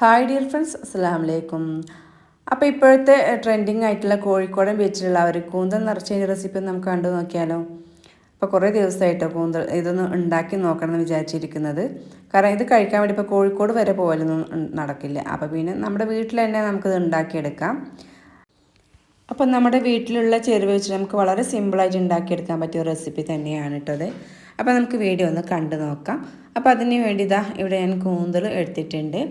Hi dear friends അസ്സാം വലൈക്കും അപ്പോൾ ഇപ്പോഴത്തെ ട്രെൻഡിങ് ആയിട്ടുള്ള കോഴിക്കോടൻ ബീച്ചിലുള്ള ഒരു കൂന്തൽ നിറച്ചതിന്റെ റെസിപ്പി നമുക്ക് കണ്ടു നോക്കിയാലോ? അപ്പോൾ കുറേ ദിവസമായിട്ടോ കൂന്തൽ ഇതൊന്ന് ഉണ്ടാക്കി നോക്കണം എന്ന് വിചാരിച്ചിരിക്കുന്നത്. കാരണം ഇത് കഴിക്കാൻ വേണ്ടി ഇപ്പോൾ കോഴിക്കോട് വരെ പോകലൊന്നും നടക്കില്ല. അപ്പോൾ പിന്നെ നമ്മുടെ വീട്ടിൽ തന്നെ നമുക്കിത് ഉണ്ടാക്കിയെടുക്കാം. അപ്പം നമ്മുടെ വീട്ടിലുള്ള ചേരുവ വെച്ച് നമുക്ക് വളരെ സിമ്പിളായിട്ട് ഉണ്ടാക്കിയെടുക്കാൻ പറ്റിയ റെസിപ്പി തന്നെയാണ് കേട്ടത് അപ്പോൾ നമുക്ക് വീഡിയോ ഒന്ന് കണ്ടു നോക്കാം. അപ്പോൾ അതിന് വേണ്ടി ഇതാ ഇവിടെ ഞാൻ കൂന്തൽ എടുത്തിട്ടുണ്ട്.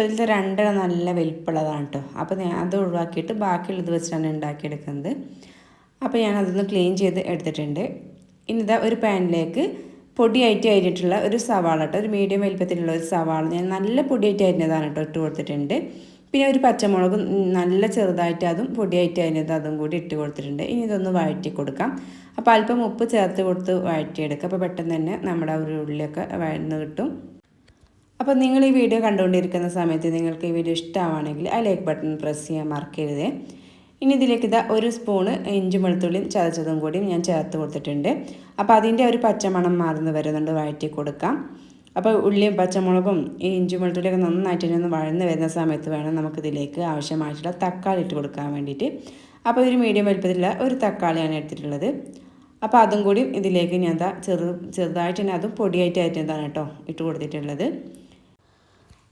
അപ്പോൾ ഇതിൽ രണ്ടെണ്ണം നല്ല വലിപ്പമുള്ളതാണ് കേട്ടോ. അപ്പോൾ ഞാൻ അത് ഒഴിവാക്കിയിട്ട് ബാക്കിയുള്ളത് വെച്ചിട്ടാണ് ഉണ്ടാക്കിയെടുക്കുന്നത്. അപ്പോൾ ഞാൻ അതൊന്ന് ക്ലീൻ ചെയ്ത് എടുത്തിട്ടുണ്ട്. ഇനി ഇതാ ഒരു പാനിലേക്ക് പൊടിയായിട്ട് അരിഞ്ഞിട്ടുള്ള ഒരു സവാള കേട്ടോ. ഒരു മീഡിയം വലിപ്പത്തിലുള്ള ഒരു സവാള. ഞാൻ നല്ല പൊടിയായിട്ട് അരിഞ്ഞതാണ് കേട്ടോ ഇട്ട് കൊടുത്തിട്ടുണ്ട്. പിന്നെ ഒരു പച്ചമുളക് നല്ല ചെറുതായിട്ട് അതും പൊടിയായിട്ട് അരിഞ്ഞത് അതും കൂടി ഇട്ട് കൊടുത്തിട്ടുണ്ട്. ഇനി ഇതൊന്ന് വഴറ്റി കൊടുക്കാം. അപ്പോൾ അല്പം ഉപ്പ് ചേർത്ത് കൊടുത്ത് വഴറ്റിയെടുക്കുക അപ്പോൾ പെട്ടെന്ന് തന്നെ നമ്മുടെ ഒരു ഉള്ളിയൊക്കെ വഴന്ന് കിട്ടും. അപ്പോൾ നിങ്ങൾ ഈ വീഡിയോ കണ്ടുകൊണ്ടിരിക്കുന്ന സമയത്ത് നിങ്ങൾക്ക് ഈ വീഡിയോ ഇഷ്ടമാണെങ്കിൽ ആ ലൈക്ക് ബട്ടൺ പ്രസ് ചെയ്യാൻ മറക്കരുത്. ഇനി ഇതിലേക്ക് ഇതാ ഒരു സ്പൂണ് ഇഞ്ചി വെളുത്തുള്ളിയും ചതച്ചതും കൂടിയും ഞാൻ ചേർത്ത് കൊടുത്തിട്ടുണ്ട്. അപ്പോൾ അതിന്റെ ഒരു പച്ചമണം മാറുന്ന വരുന്നുണ്ട് വഴറ്റി കൊടുക്കാം. അപ്പോൾ ഉള്ളിയും പച്ചമുളകും ഈ ഇഞ്ചി വെളുത്തുള്ളിയൊക്കെ നന്നായിട്ട് ഒന്ന് വഴന്ന് വരുന്ന സമയത്ത് വേണം നമുക്കിതിലേക്ക് ആവശ്യമായിട്ടുള്ള തക്കാളി ഇട്ട് കൊടുക്കാൻ വേണ്ടിയിട്ട്. അപ്പോൾ ഒരു മീഡിയം വലുപ്പത്തിലുള്ള ഒരു തക്കാളിയാണ് എടുത്തിട്ടുള്ളത്. അപ്പോൾ അതും കൂടി ഇതിലേക്ക് ഞാൻ ചെറു ചെറുതായിട്ട് തന്നെ അതും പൊടിയായിട്ട് എന്താണ് കേട്ടോ ഇട്ട് കൊടുത്തിട്ടുള്ളത്.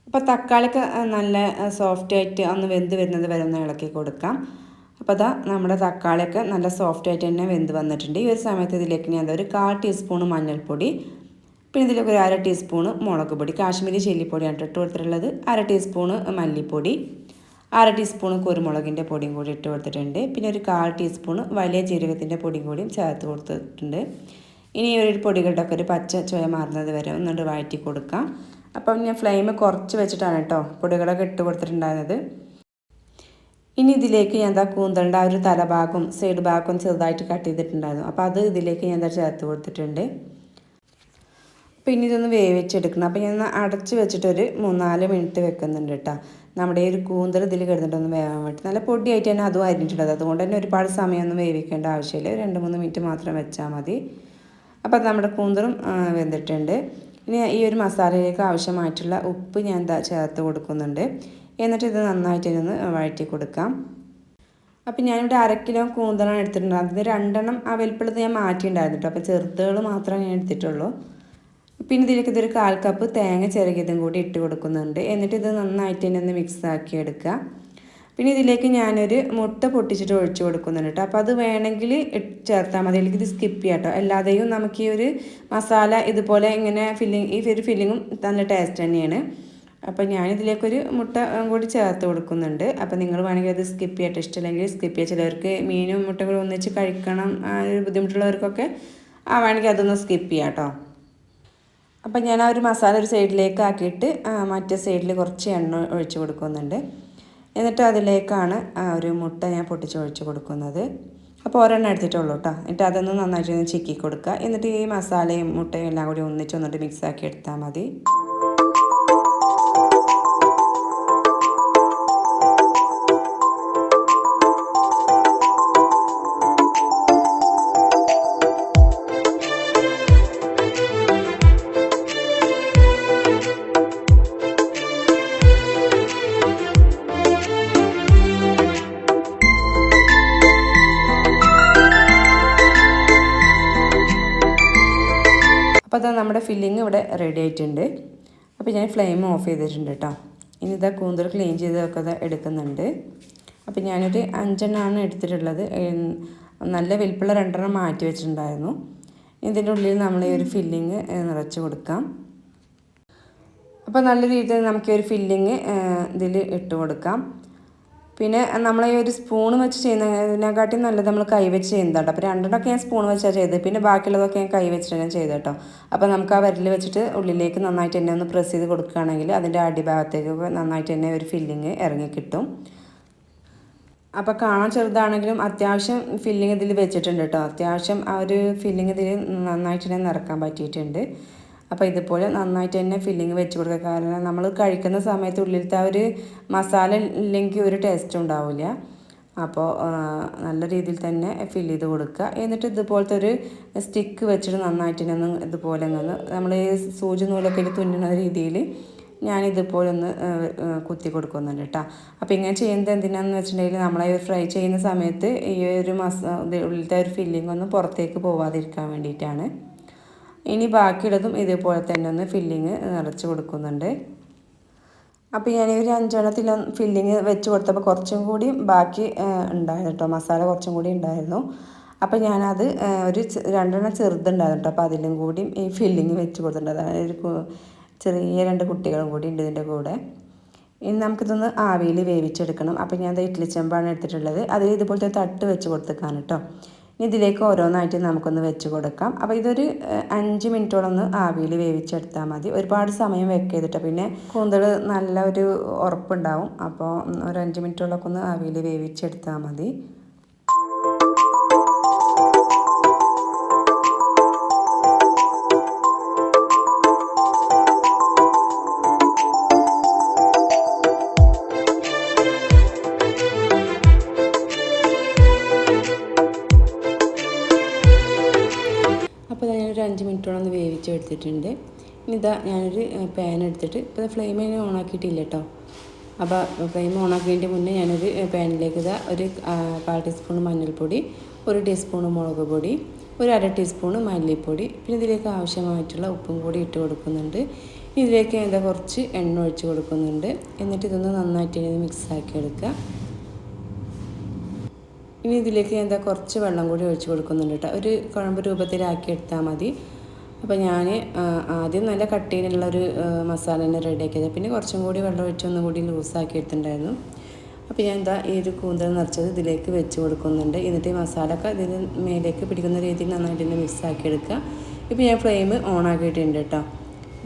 അപ്പോൾ തക്കാളിക്ക് നല്ല സോഫ്റ്റ് ആയിട്ട് ഒന്ന് വെന്ത് വരുന്നത് വരെ ഒന്ന് ഇളക്കി കൊടുക്കാം. അപ്പോൾ അതാ നമ്മുടെ തക്കാളിയൊക്കെ നല്ല സോഫ്റ്റ് ആയിട്ട് തന്നെ വെന്ത് വന്നിട്ടുണ്ട്. ഈ ഒരു സമയത്ത് ഇതിലേക്ക് ഞാൻ ഒരു കാൽ ടീസ്പൂൺ മഞ്ഞൾപ്പൊടി പിന്നെ ഇതിലേക്ക് ഒരു അര ടീസ്പൂൺ മുളക് പൊടി കാശ്മീരി ചില്ലിപ്പൊടിയാണ് ഇട്ട് കൊടുത്തിട്ടുള്ളത്. അര ടീസ്പൂൺ മല്ലിപ്പൊടി അര ടീസ്പൂൺ കുരുമുളകിന്റെ പൊടിയും കൂടി ഇട്ട് കൊടുത്തിട്ടുണ്ട്. പിന്നെ ഒരു കാൽ ടീസ്പൂൺ വലിയ ജീരകത്തിന്റെ പൊടിയും കൂടിയും ചേർത്ത് കൊടുത്തിട്ടുണ്ട്. ഇനി ഒരു പൊടികളുടെ ഒക്കെ ഒരു പച്ച ചുവ മാറുന്നത് വരെ ഒന്നുകൊണ്ട് വഴറ്റി കൊടുക്കാം. അപ്പം ഞാൻ ഫ്ലെയിം കുറച്ച് വെച്ചിട്ടാണ് കേട്ടോ പൊടികളൊക്കെ ഇട്ട് കൊടുത്തിട്ടുണ്ടായിരുന്നത്. ഇനി ഇതിലേക്ക് ഞാൻ എന്താ കൂന്തലിന്റെ ആ ഒരു തലഭാഗം സൈഡ് ഭാഗം ചെറുതായിട്ട് കട്ട് ചെയ്തിട്ടുണ്ടായിരുന്നു. അപ്പോൾ അത് ഇതിലേക്ക് ഞാൻ എന്താ ചേർത്ത് കൊടുത്തിട്ടുണ്ട്. പിന്നെ ഇതൊന്ന് വേവിച്ചെടുക്കണം. അപ്പോൾ ഞാൻ അടച്ച് വെച്ചിട്ടൊരു മൂന്നാൽ മിനിറ്റ് വെക്കുന്നുണ്ട് കേട്ടോ. നമ്മുടെ ഈ ഒരു കൂന്തൽ ഇതിൽ കിടന്നിട്ടൊന്ന് വേവാൻ വേണ്ടി. നല്ല പൊടിയായിട്ട് തന്നെ അതും അരിഞ്ഞിട്ടുള്ളത്. അതുകൊണ്ട് തന്നെ ഒരുപാട് സമയമൊന്നും വേവിക്കേണ്ട ആവശ്യമില്ല. രണ്ട് മൂന്ന് മിനിറ്റ് മാത്രം വെച്ചാൽ മതി. അപ്പോൾ നമ്മുടെ കൂന്തലും വെന്തിട്ടുണ്ട്. ഇനി ഈ ഒരു മസാലയിലേക്ക് ആവശ്യമായിട്ടുള്ള ഉപ്പ് ഞാൻ ചേർത്ത് കൊടുക്കുന്നുണ്ട്. എന്നിട്ട് ഇത് നന്നായിട്ട് ഒന്ന് വഴറ്റി കൊടുക്കാം. അപ്പം ഞാനിവിടെ അര കിലോ കൂന്തലാണ് എടുത്തിട്ടുണ്ട് അതിന് രണ്ടെണ്ണം ആ വലിപ്പമുള്ളത് ഞാൻ മാറ്റിയിട്ടുണ്ടായിരുന്നു കേട്ടോ. അപ്പോൾ ചെറുത്തുകൾ മാത്രമേ ഞാൻ എടുത്തിട്ടുള്ളൂ. പിന്നെ ഇതിലേക്ക് ഇതൊരു കാൽ കപ്പ് തേങ്ങ ചെറുകിയതും കൂടി ഇട്ട് കൊടുക്കുന്നുണ്ട്. എന്നിട്ട് ഇത് നന്നായിട്ട് തന്നെ ഒന്ന് മിക്സ് ആക്കി എടുക്കുക. പിന്നെ ഇതിലേക്ക് ഞാനൊരു മുട്ട പൊട്ടിച്ചിട്ട് ഒഴിച്ചു കൊടുക്കുന്നുണ്ട് കേട്ടോ. അപ്പോൾ അത് വേണമെങ്കിൽ ചേർത്താൽ മതി. അല്ലെങ്കിൽ ഇത് സ്കിപ്പ് ചെയ്യാം കേട്ടോ. അല്ലാതെയും നമുക്ക് ഈ ഒരു മസാല ഇതുപോലെ ഇങ്ങനെ ഫില്ലിങ് ഈ ഒരു ഫില്ലിങ്ങും നല്ല ടേസ്റ്റ് തന്നെയാണ്. അപ്പോൾ ഞാനിതിലേക്കൊരു മുട്ട കൂടി ചേർത്ത് കൊടുക്കുന്നുണ്ട്. അപ്പോൾ നിങ്ങൾ വേണമെങ്കിൽ അത് സ്കിപ്പ് ചെയ്യട്ടെ ഇഷ്ടമല്ലെങ്കിൽ സ്കിപ്പ് ചെയ്യാം. ചിലവർക്ക് മീനും മുട്ടകളും ഒന്നിച്ച് കഴിക്കണം ആ ഒരു ബുദ്ധിമുട്ടുള്ളവർക്കൊക്കെ ആ വേണമെങ്കിൽ അതൊന്ന് സ്കിപ്പ് ചെയ്യാം കേട്ടോ. അപ്പം ഞാൻ ആ ഒരു മസാല ഒരു സൈഡിലേക്ക് ആക്കിയിട്ട് മറ്റേ സൈഡിൽ കുറച്ച് എണ്ണ ഒഴിച്ച് കൊടുക്കുന്നുണ്ട്. എന്നിട്ട് അതിലേക്കാണ് ഒരു മുട്ട ഞാൻ പൊട്ടിച്ചൊഴിച്ച് കൊടുക്കുന്നത്. അപ്പോൾ ഒരെണ്ണം എടുത്തിട്ടുള്ളൂ കേട്ടോ എന്നിട്ട് അതൊന്ന് നന്നായിട്ട് ചിക്കി കൊടുക്കുക. എന്നിട്ട് ഈ മസാലയും മുട്ടയും എല്ലാം കൂടി ഒന്നിച്ച് ഒന്നിട്ട് മിക്സ് ആക്കി എടുത്താൽ മതി. അപ്പോൾ അതാ നമ്മുടെ ഫില്ലിങ് ഇവിടെ റെഡി ആയിട്ടുണ്ട്. അപ്പോൾ ഞാൻ ഫ്ലെയിം ഓഫ് ചെയ്തിട്ടുണ്ട് കേട്ടോ ഇനി ഇതാ കൂന്തൽ ക്ലീൻ ചെയ്തതൊക്കെ ഇതാ എടുക്കുന്നുണ്ട്. അപ്പോൾ ഞാനൊരു അഞ്ചെണ്ണമാണ് എടുത്തിട്ടുള്ളത്. നല്ല വലിപ്പുള്ള രണ്ടെണ്ണം മാറ്റി വെച്ചിട്ടുണ്ടായിരുന്നു. ഇതിന്റെ ഉള്ളിൽ നമ്മൾ ഈ ഒരു ഫില്ലിങ് നിറച്ച് കൊടുക്കാം. അപ്പോൾ നല്ല രീതിയിൽ നമുക്ക് ഈ ഒരു ഫില്ലിങ് ഇതിൽ ഇട്ട് കൊടുക്കാം. പിന്നെ നമ്മൾ ഈ ഒരു സ്പൂൺ വെച്ച് ചെയ്യുന്നതിനെക്കാട്ടി നല്ലത് നമ്മൾ കൈ വെച്ച് ചെയ്യുന്നതാട്ടോ. അപ്പോൾ രണ്ടെണ്ണമൊക്കെ ഞാൻ സ്പൂൺ വെച്ചാണ് ചെയ്തത്. പിന്നെ ബാക്കിയുള്ളതൊക്കെ ഞാൻ കൈ വെച്ചിട്ട് ഞാൻ ചെയ്തു കേട്ടോ അപ്പോൾ നമുക്ക് ആ വിരൽ വെച്ചിട്ട് ഉള്ളിലേക്ക് നന്നായിട്ട് തന്നെ ഒന്ന് പ്രസ് ചെയ്ത് കൊടുക്കുകയാണെങ്കിൽ അതിന്റെ അടിഭാഗത്തേക്ക് നന്നായിട്ട് തന്നെ ഒരു ഫില്ലിങ് ഇറങ്ങി കിട്ടും. അപ്പോൾ കാണാൻ ചെറുതാണെങ്കിലും അത്യാവശ്യം ഫില്ലിങ് ഇതിൽ വെച്ചിട്ടുണ്ട് കേട്ടോ. അത്യാവശ്യം ആ ഒരു ഫില്ലിങ് ഇതിൽ നന്നായിട്ട് തന്നെ നിറക്കാൻ പറ്റിയിട്ടുണ്ട്. അപ്പോൾ ഇതുപോലെ നന്നായിട്ട് തന്നെ ഫില്ലിങ് വെച്ച് കൊടുക്കുക. കാരണം നമ്മൾ കഴിക്കുന്ന സമയത്ത് ഉള്ളിലത്തെ ആ ഒരു മസാല ഇല്ലെങ്കിൽ ഒരു ടേസ്റ്റ് ഉണ്ടാവില്ല. അപ്പോൾ നല്ല രീതിയിൽ തന്നെ ഫില്ല് ചെയ്ത് കൊടുക്കുക. എന്നിട്ട് ഇതുപോലത്തെ ഒരു സ്റ്റിക്ക് വെച്ചിട്ട് നന്നായിട്ട് ഒന്ന് ഇതുപോലെ ഒന്ന് നമ്മൾ സൂചി നൂലൊക്കെ തുന്നുന്ന രീതിയിൽ ഞാൻ ഇതുപോലെ ഒന്ന് കുത്തി കൊടുക്കുന്നുണ്ട് കേട്ടോ അപ്പോൾ ഇങ്ങനെ ചെയ്യുന്നത് എന്തിനാണെന്ന് വെച്ചിട്ടുണ്ടെങ്കിൽ നമ്മളെ ഫ്രൈ ചെയ്യുന്ന സമയത്ത് ഈ ഒരു മസ ഉള്ളിലത്തെ ഒരു ഫില്ലിംഗ് ഒന്നും പുറത്തേക്ക് പോവാതിരിക്കാൻ വേണ്ടിയിട്ടാണ്. ഇനി ബാക്കിയുള്ളതും ഇതേപോലെ തന്നെ ഒന്ന് ഫില്ലിങ് നിറച്ച് കൊടുക്കുന്നുണ്ട്. അപ്പോൾ ഞാൻ ഒരു അഞ്ചെണ്ണത്തിൽ ഫില്ലിങ് വെച്ച് കൊടുത്തപ്പോൾ കുറച്ചും കൂടി ബാക്കി ഉണ്ടായിരുന്നു കേട്ടോ മസാല കുറച്ചും കൂടി ഉണ്ടായിരുന്നു. അപ്പോൾ ഞാനത് ഒരു രണ്ടെണ്ണം ചെറുതുണ്ടായിരുന്നു കേട്ടോ അപ്പോൾ അതിലും കൂടി ഈ ഫില്ലിങ് വെച്ച് കൊടുത്തിട്ടുണ്ട്. അതായത് ഒരു ചെറിയ രണ്ട് കുട്ടികളും കൂടി ഉണ്ട് ഇതിന്റെ കൂടെ. ഇനി നമുക്കിതൊന്ന് ആവിയിൽ വേവിച്ചെടുക്കണം. അപ്പോൾ ഞാൻ ഇഡ്ഡലി ചെമ്പാണ് എടുത്തിട്ടുള്ളത്. അതിൽ ഇതുപോലത്തെ തട്ട് വെച്ച് കൊടുത്തേക്കാണ് കേട്ടോ ഇതിലേക്ക് ഓരോന്നായിട്ട് നമുക്കൊന്ന് വെച്ച് കൊടുക്കാം. അപ്പോൾ ഇതൊരു അഞ്ച് മിനിറ്റോളം ഒന്ന് ആവിയിൽ വേവിച്ചെടുത്താൽ മതി. ഒരുപാട് സമയം വെക്കരുതിട്ടോ പിന്നെ കൂന്തൽ നല്ല ഒരു ഉറപ്പുണ്ടാവും. അപ്പോൾ ഒരു അഞ്ച് മിനിറ്റോളൊക്കെ ഒന്ന് ആവിയിൽ വേവിച്ചെടുത്താൽ മതി. വേവിച്ചെടുത്തിട്ടുണ്ട് ഇനി ഇതാ ഞാനൊരു പാൻ എടുത്തിട്ട് ഇപ്പോൾ ഫ്ലെയിം ഞാൻ ഓണാക്കിയിട്ടില്ല കേട്ടോ അപ്പോൾ ഫ്ലെയിം ഓണാക്കിയതിന്റെ മുന്നേ ഞാനൊരു പാനിലേക്ക് ഇതാ ഒരു കാൽ ടീസ്പൂൺ മഞ്ഞൾപ്പൊടി ഒരു ടീസ്പൂൺ മുളക് പൊടി ഒരു അര ടീസ്പൂൺ മല്ലിപ്പൊടി പിന്നെ ഇതിലേക്ക് ആവശ്യമായിട്ടുള്ള ഉപ്പും കൂടി ഇട്ട് കൊടുക്കുന്നുണ്ട്. ഇതിലേക്ക് എന്താ കുറച്ച് എണ്ണ ഒഴിച്ച് കൊടുക്കുന്നുണ്ട്. എന്നിട്ട് ഇതൊന്ന് നന്നായിട്ട് ഇനി മിക്സ് ആക്കി എടുക്കുക ഇനി ഇതിലേക്ക് എന്താ കുറച്ച് വെള്ളം കൂടി ഒഴിച്ച് കൊടുക്കുന്നുണ്ട് കേട്ടോ ഒരു കുഴമ്പ് രൂപത്തിലാക്കി എടുത്താൽ മതി. അപ്പോൾ ഞാൻ ആദ്യം നല്ല കട്ടിയിലുള്ളൊരു മസാല തന്നെ റെഡിയാക്കിയത് പിന്നെ കുറച്ചും കൂടി വെള്ളം ഒഴിച്ച് ഒന്നും കൂടി ലൂസാക്കി എടുത്തിട്ടുണ്ടായിരുന്നു. അപ്പോൾ ഞാൻ എന്താ ഈ ഒരു കൂന്തൽ നിറച്ചത് ഇതിലേക്ക് വെച്ച് കൊടുക്കുന്നുണ്ട്. എന്നിട്ട് ഈ മസാല ഒക്കെ ഇതിന് മേലേക്ക് പിടിക്കുന്ന രീതിയിൽ നന്നായിട്ട് തന്നെ മിക്സ് ആക്കി എടുക്കുക. ഇപ്പോൾ ഞാൻ ഫ്ലെയിം ഓൺ ആക്കിയിട്ടുണ്ട് കേട്ടോ.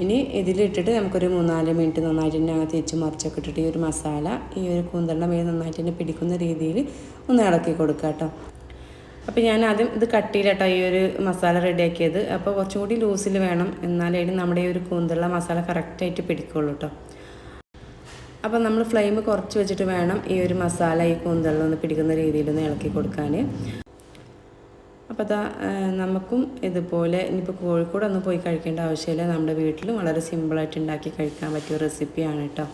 ഇനി ഇതിലിട്ടിട്ട് നമുക്കൊരു മൂന്നാൽ മിനിറ്റ് നന്നായിട്ട് തന്നെ അങ്ങ് തേച്ച് മറിച്ചൊക്കെ ഇട്ടിട്ട് ഈ ഒരു മസാല ഈ ഒരു കൂന്തലിന്റെ മേൽ നന്നായിട്ട് തന്നെ പിടിക്കുന്ന രീതിയിൽ ഒന്ന് ഇളക്കി കൊടുക്കുക കേട്ടോ. അപ്പോൾ ഞാൻ ആദ്യം ഇത് കട്ടിയിലട്ടോ ഈ ഒരു മസാല റെഡിയാക്കിയത് അപ്പോൾ കുറച്ചും കൂടി ലൂസിൽ വേണം. എന്നാലേ നമ്മുടെ ഈ ഒരു കൂന്തള്ള മസാല കറക്റ്റായിട്ട് പിടിക്കുള്ളൂ കേട്ടോ അപ്പോൾ നമ്മൾ ഫ്ലെയിം കുറച്ച് വെച്ചിട്ട് വേണം ഈ ഒരു മസാല ഈ കൂന്തലിലൊന്ന് പിടിക്കുന്ന രീതിയിലൊന്ന് ഇളക്കി കൊടുക്കാൻ അപ്പോൾ അതാ നമുക്കും ഇതുപോലെ ഇനിയിപ്പോൾ ഒന്നും പോയി കഴിക്കേണ്ട ആവശ്യമില്ല. നമ്മുടെ വീട്ടിലും വളരെ സിമ്പിളായിട്ട് ഉണ്ടാക്കി കഴിക്കാൻ പറ്റിയ റെസിപ്പിയാണ് കേട്ടോ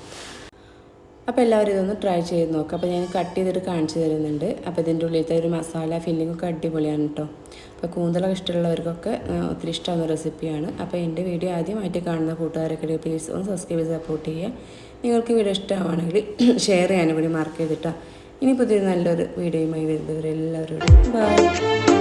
അപ്പോൾ എല്ലാവരും ഇതൊന്ന് ട്രൈ ചെയ്ത് നോക്കുക അപ്പോൾ ഞാൻ കട്ട് ചെയ്തിട്ട് കാണിച്ചു തരുന്നുണ്ട്. അപ്പോൾ ഇതിന്റെ ഉള്ളിലത്തെ ഒരു മസാല ഫില്ലിംഗ് ഒക്കെ അടിപൊളിയാണ് കേട്ടോ അപ്പോൾ കൂന്തളൊക്കെ ഇഷ്ടമുള്ളവർക്കൊക്കെ ഒത്തിരി ഇഷ്ടമാകുന്ന റെസിപ്പിയാണ് അപ്പോൾ എന്റെ വീഡിയോ ആദ്യമായിട്ട് കാണുന്ന കൂട്ടുകാരൊക്കെ പ്ലീസ് ഒന്ന് സബ്സ്ക്രൈബ് ചെയ്ത് സപ്പോർട്ട് ചെയ്യുക. നിങ്ങൾക്ക് വീഡിയോ ഇഷ്ടമാണെങ്കിൽ ഷെയർ ചെയ്യാനും കൂടി മാർക്ക് ചെയ്തിട്ടാണ് ഇനി പുതിയ നല്ലൊരു വീഡിയോയുമായി വരുന്നവരെല്ലാവരോടും ബൈ